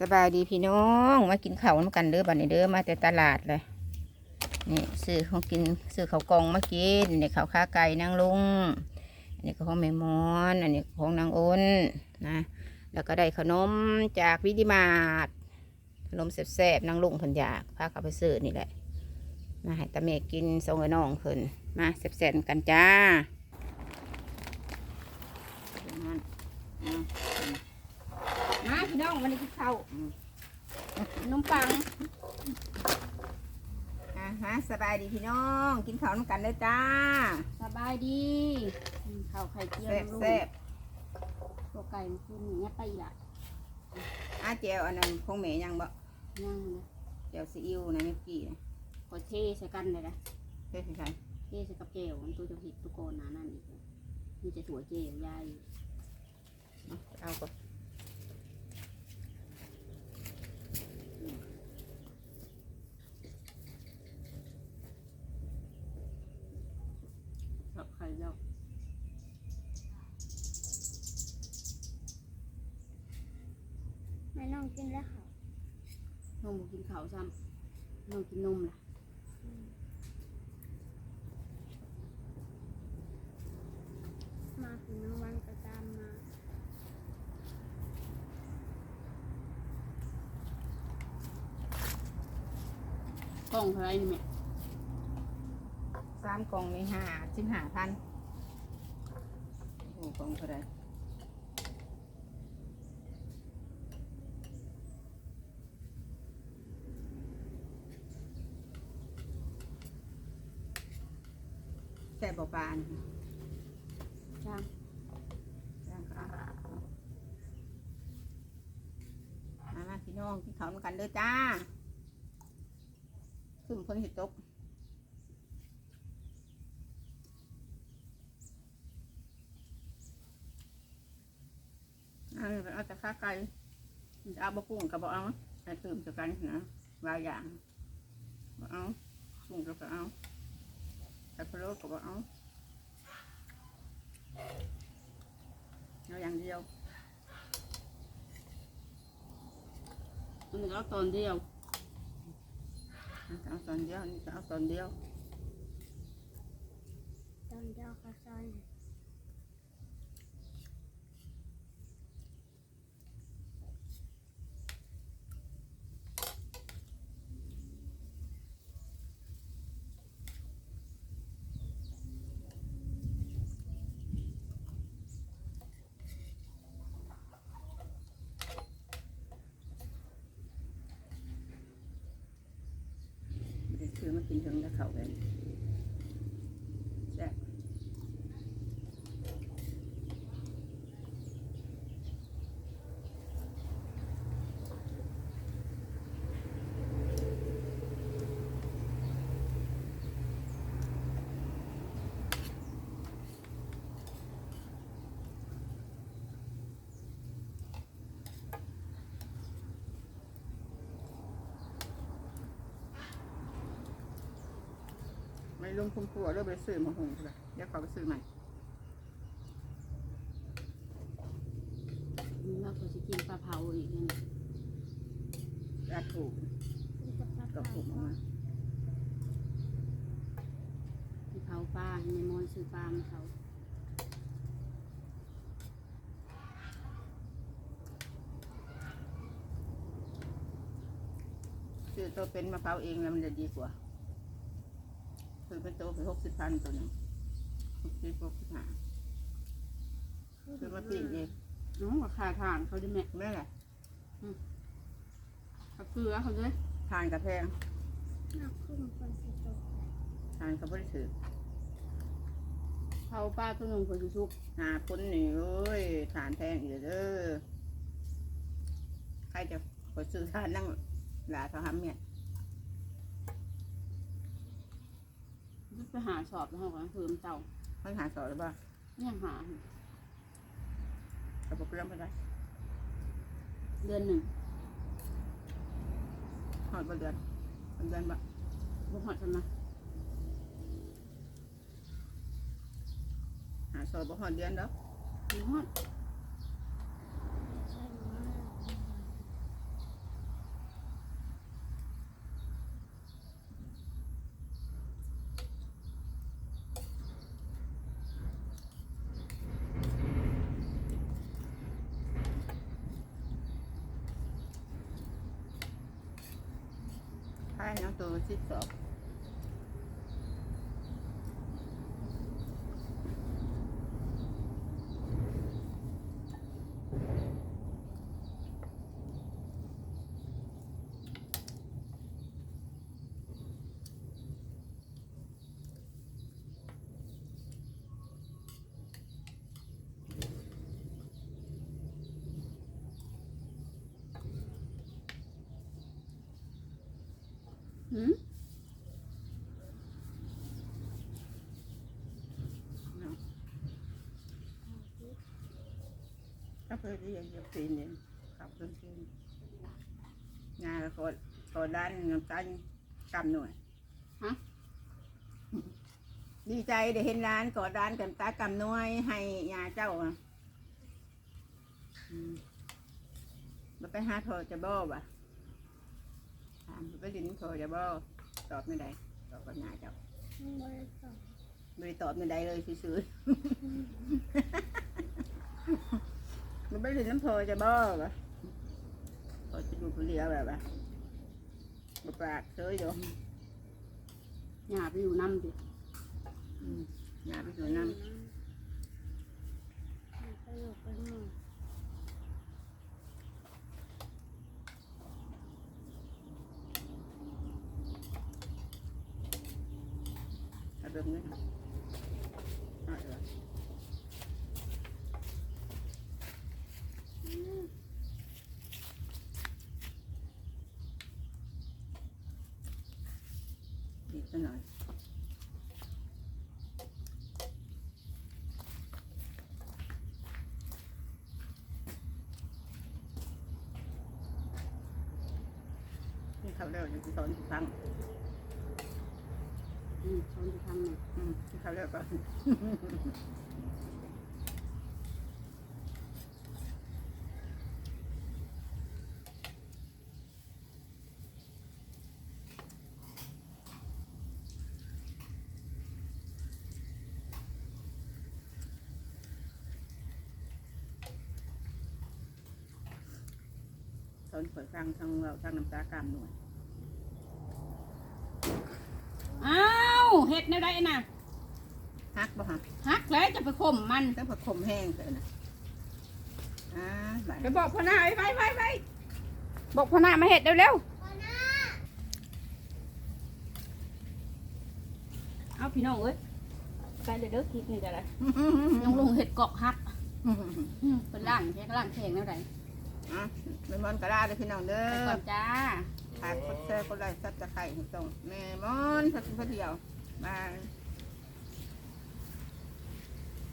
สบายดีพี่น้องมากินข้าวนำกันเด้อบัดนี้เด้อมาแต่ตลาดเลยนี่ซื้อของกินซื้อข้าวกองมากินนี่ข้าวขาไก่นางลุงอันนี้ก็ของแม่มอนอันนี้ของนางอ้นนะแล้วก็ได้ขนมจากวิดิมาร์ทขนมแซ่บๆนางลุงเพิ่นอยากพาเขาไปซื้อนี่แหละมาให้ตาเมกินส่งให้น้องเพิ่นมาแซ่บๆกันจ้านั่นอืมมา พี่น้องวันนี้กินข้าวขนมปังอะฮะสบายดีพี่น้อง กินข้าวน้ำกันเลยจ้าสบายดีอืมข้าวไข่เจียวแซ่บลูกแซ่บตัวไก่มันคือหนีไปละอาเจียวอันนั้นคงแม่ยังบ่ย่างนะเจียวซีอิ๊วนะเมื่อกี้นะขอเทใส่กันเลยนะเฮ้ยพี่ชายเทใส่กับเจลมันตัวจะผิดตัวโกนหนานั่นอีกนี่จะถั่วเจลยายเอาเอาก่อน กับไข่ดอก แม่น้อง กินแล้วค่ะน้องบอกกินข้าวซ้ำน้องกินนมล่ะมาถึงวันก็ตามมากล้องเท่าไหรนี่แม่สามกล่องนี่ห้าสิบห้าพันโอ้กล่องเท่าไหร ซ่บบ่ปานจ้างย่างก็เอามามาพี่น้องกินข้าวนำกันเด้อจ้าขึ้นเพิ่นสิตกเอาเอาแต่ข้าไก่จะเอาบะกุ้งกับบ่เอาแต่ตื่มจะกันนะหลายอย่างบ่เอากุ้งก็บ่เอา แต่พะโล้ก็บ่เอาเอาอย่างเดียวมันก็เอาตอนเดียวเอาตอนเดียวนี่ก็เอาตอนเดียว ตอนเดียวก็ซอย เดี๋ยวซื้อมากินถึงเขาเลย ลงคุ้มครัวเริ่มไปซื้อมาหุงเลยเดี๋ยวเขาไปซื้อใหม่มันว่าเขาจะกินปลาเผาอีกนั่นน่ะราดถูกกินกับปลาก็เผาถูกออกมาที่เผาปลาในมอนซื้อปลามาเขาซื้อตัวเป็นมะพร้าวเองแล้วมันจะดีกว่า ซื้อเป็นตัวไปหกสิบพันตัวหนึงหกสิบหกสิบห้าซื้อมาปีกเองน้องกับขาทานเขาด้วยแม่แม่แหละกับเกลือเขาด้วยทานกระแพงน่าคุ้มคนสิโตทานเขาไม่ได้ถือเผาปลาตัวหนึ่งคนชุกหาพ้นนี่เอ้ยทานแพงอยู่เด้อใครจะไปซื้อทานนั่งหลาเขาทำเนี่ย ไปหาสอบแล้วเขาก็เพิ่มเตาเขาหาสอนหรือเปล่ายังหาเขาบอกเรื่องไปได้เดือนหนึ่งหอดประเดือนประเดือนบ่บุกหอดกันมาหาสอนบ่หอดเดือนดอกบุกหอด ใช่ไหมายน้องตัวสิบสอง หืม ก็เพื่อที่จะปีนเนี่ยขับเครื่อนงานก็ก็ด้านน้ำตาลกำหน่วยฮะดีใจได้เห็นร้านกอดร้านกันตากำน้อยให้ยาเจ้าอะมาไปหาโทรจะบ่บ่ะามไปดินโทรจะบ่ตอบไม่ได้ตอบกับยาเจ้าบริษัทไม่ได้ตอบไม่ได้เลยซื่อๆมันไปดินน้ำโทรจะบ่บ่ะพอจะดูผู้เลี้ยแบบว่าบปากเฉยอยู่หยาไปอยู่น้ำดิอืมยาไปสู่น้ำไปอยู่เป็นหมู่ เอา แบบนี้เอาเหรออีกสักหน่อยนี่เขาเร็วอนสิฟังอืมชนจะทำเนี่ยอืมที่เขาเรียกว่าตอนเปิดฟัง ทางเราทางน้ำตากรรมหน่วยอ้าว เห็ดแนวใดน่ะฮักบ่ฮะฮักแล้วจะไปข่มมันต้องผักขมแห้งเลยนะอ่าไหลไปบอกพ่อหน้าไปไปไปบอกพ่อหน้ามาเห็ดเร็วๆเอาพี่น้องเอ้ยไปเลยเด้อคลิปนี่จะอะไรน้องลงเห็ดเกาะฮักอืมเป็นล่างแค่ล่างแข็งแนวใดอะเป็นมอนกระดาษเลยพี่น้องเด้ไปอก่อนจ้าฝากกดแชร์กดไลค์ซับสไครต์ให้ส่งแม่มอนพัดพัดเดียว บาย